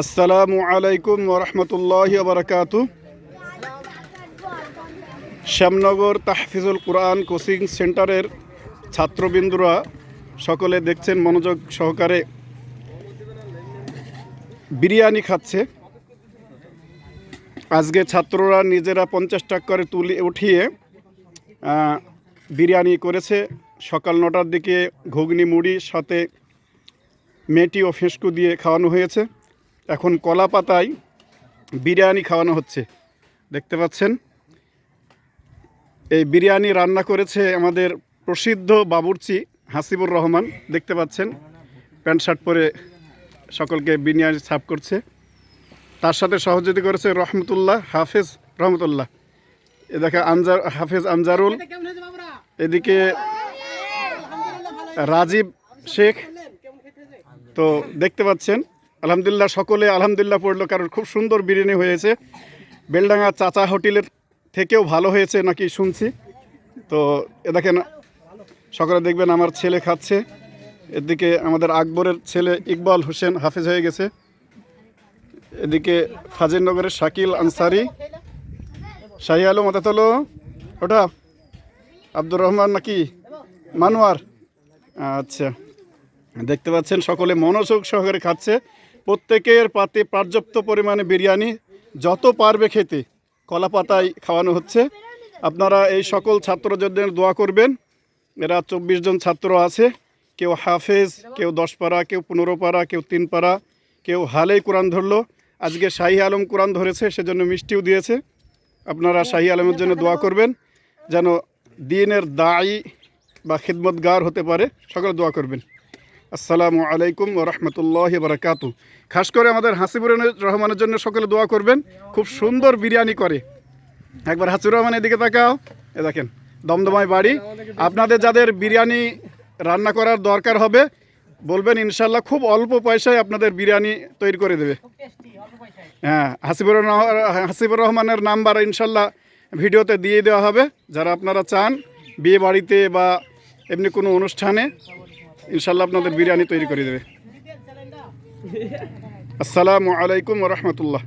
আসসালামু আলাইকুম ওরহমতুল্লাহ বারকাতু। শ্যামনগর তাহফিজুল কোরআন কোচিং সেন্টারের ছাত্রবিন্দুরা সকলে দেখছেন মনোযোগ সহকারে। বিরিয়ানি খাচ্ছে। আজকে ছাত্ররা নিজেরা পঞ্চাশ টাকা করে তুলে উঠিয়ে বিরিয়ানি করেছে। সকাল নটার দিকে ঘুগনি মুড়ি সাথে মেটি ও ফেঁসকু দিয়ে খাওয়ানো হয়েছে। এখন কলা পাতায় বিরিয়ানি খাওয়ানো হচ্ছে। দেখতে পাচ্ছেন? এই বিরিয়ানি রান্না করেছে আমাদের প্রসিদ্ধ বাবুর্চি হাসিবুর রহমান। দেখতে পাচ্ছেন? প্যান্ট, শার্ট পরে সকলকে বিরিয়ানি সাফ করছে। তার সাথে সহযোগিতা করেছে রহমতুল্লাহ হাফেজ রহমতুল্লাহ। এ দেখে আনজার, হাফেজ আনজারুল। এদিকে রাজীব শেখ। তো দেখতে পাচ্ছেন? আলহামদুলিল্লাহ সকলে আলহামদুলিল্লাহ পড়ল, কারণ খুব সুন্দর বিরিয়ানি হয়েছে। বেলডাঙ্গা চাচা হোটেলের থেকেও ভালো হয়েছে নাকি শুনছি। তো এ দেখেন, সকলে দেখবেন আমার ছেলে খাচ্ছে। এদিকে আমাদের আকবরের ছেলে ইকবাল হোসেন হাফেজ হয়ে গেছে। এদিকে ফাজিলনগরের শাকিল আনসারি। শাহি আলম মাতাতলো ওটা আব্দুর রহমান নাকি? মানোয়ার। আচ্ছা দেখতে পাচ্ছেন, সকলে মনোযোগ সহকারে খাচ্ছে। প্রত্যেকের পাতে পর্যাপ্ত পরিমাণে বিরিয়ানি যত পারবে খেতে কলা পাতায় খাওয়ানো হচ্ছে। আপনারা এই সকল ছাত্রদের দোয়া করবেন। এরা চব্বিশ জন ছাত্র আছে। কেউ হাফেজ, কেউ দশ পারা কেউ পনেরো পারা কেউ তিন পারা কেউ হালেই কোরআন ধরলো। আজকে শাহী আলম কোরআন ধরেছে, সেজন্য মিষ্টিও দিয়েছে। আপনারা শাহী আলমের জন্য দোয়া করবেন, যেন দিনের দায়ী বা খিদমতগার হতে পারে। সকলে দোয়া করবেন। আসসালামু আলাইকুম রহমতুল্লাহ বারাকাতু খাস করে আমাদের হাসিবুর রহমানের জন্য সকলে দোয়া করবেন। খুব সুন্দর বিরিয়ানি করে। একবার হাসিবুর রহমান এদিকে তাকাও। এ দেখেন, দমদমায় বাড়ি। আপনাদের যাদের বিরিয়ানি রান্না করার দরকার হবে, বলবেন ইনশাল্লাহ খুব অল্প পয়সায় আপনাদের বিরিয়ানি তৈরি করে দেবে। হ্যাঁ হাসিবুর হাসিবুর রহমানের নাম্বার ইনশাল্লাহ ভিডিওতে দিয়ে দেওয়া হবে। যারা আপনারা চান, বিয়ে বাড়িতে বা এমনি কোনো অনুষ্ঠানে ইনশাল্লাহ আপনাদের বিরিয়ানি তৈরি করে দেবে। আসসালামু আলাইকুম রহমতুল্লাহ।